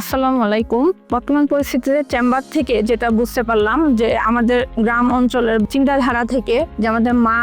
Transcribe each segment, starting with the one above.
আসসালামু আলাইকুম। বর্তমান পরিস্থিতিতে চেম্বার থেকে যেটা বুঝতে পারলাম যে আমাদের গ্রাম অঞ্চলের চিন্তাধারা থেকে যে আমাদের মা,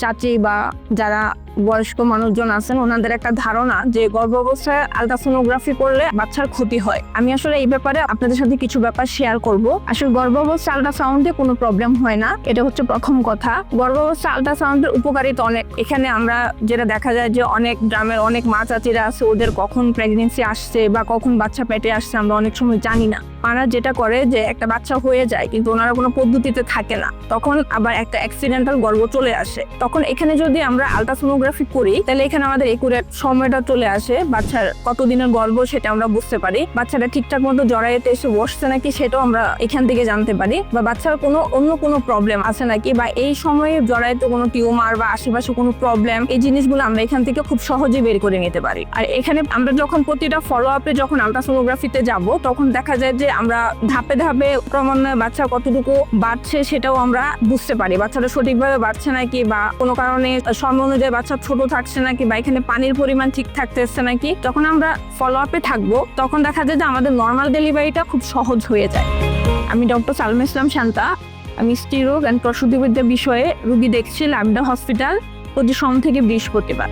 চাচি বা যারা বয়স্ক মানুষজন আছেন, ওনাদের একটা ধারণা যে গর্ভাবস্থায় আলট্রাসোনোগ্রাফি করলে বাচ্চার ক্ষতি হয়। আমি আসলে এই ব্যাপারে আপনাদের সাথে কিছু ব্যাপার শেয়ার করব। আসলে গর্ভাবস্থা আলট্রাসাউন্ডে কোনো প্রবলেম হয় না। এটা হচ্ছে প্রথম কথা। গর্ভাবস্থা আলট্রাসাউন্ডের উপকারিতা অনেক। এখানে আমরা যেটা দেখা যায় যে অনেক গ্রামের অনেক মা চাচিরা আছে, ওদের কখন প্রেগনেন্সি আসছে বা কখন বাচ্চা পেটে আসছে আমরা অনেক সময় জানি না। ওনারা যেটা করে যে একটা বাচ্চা হয়ে যায়, কিন্তু ওনারা কোনো পদ্ধতিতে থাকে না। তখন আবার একটা অ্যাক্সিডেন্টাল গর্ব চলে আসে। তখন এখানে যদি আমরা আলট্রাসোনোগ্রাফি করি, তাহলে এখানে আমাদের একুরেট সময়টা চলে আসে, বাচ্চার কতদিনের গর্ব সেটা আমরা বুঝতে পারি। বাচ্চাটা ঠিকঠাক মতো জড়াইতে এসে বসছে নাকি সেটাও আমরা এখান থেকে জানতে পারি। বা বাচ্চার কোনো অন্য কোনো প্রবলেম আছে নাকি? বা এই সময়ে জড়াইতে কোনো টিউমার বা আশেপাশে কোনো প্রবলেম এই জিনিসগুলো আমরা এখান থেকে খুব সহজে বের করে নিতে পারি। আর এখানে আমরা যখন প্রতিটা ফলো আপে যখন আলট্রাসোনোগ্রাফিতে যাব, তখন দেখা যায় যে আমরা ধাপে ধাপে ক্রমান্বয়ে বাচ্চা কতটুকু বাড়ছে সেটাও আমরা বুঝতে পারি। বাচ্চাটা সঠিকভাবে বাড়ছে নাকি বা কোনো কারণে সময় অনুযায়ী বাচ্চা ছোট থাকছে নাকি বা এখানে পানির পরিমাণ ঠিক থাকতেছে নাকি, যখন আমরা ফলো আপে থাকব, তখন দেখা যায় যে আমাদের নর্মাল ডেলিভারিটা খুব সহজ হয়ে যায়। আমি ডক্টর সালমা ইসলাম শান্তা, আমি স্ত্রীরোগ অ্যান্ড প্রসূতিবিদ্যা বিষয়ে রুগী দেখছি ল্যাবডা হসপিটাল প্রতি সোম থেকে বৃহস্পতিবার।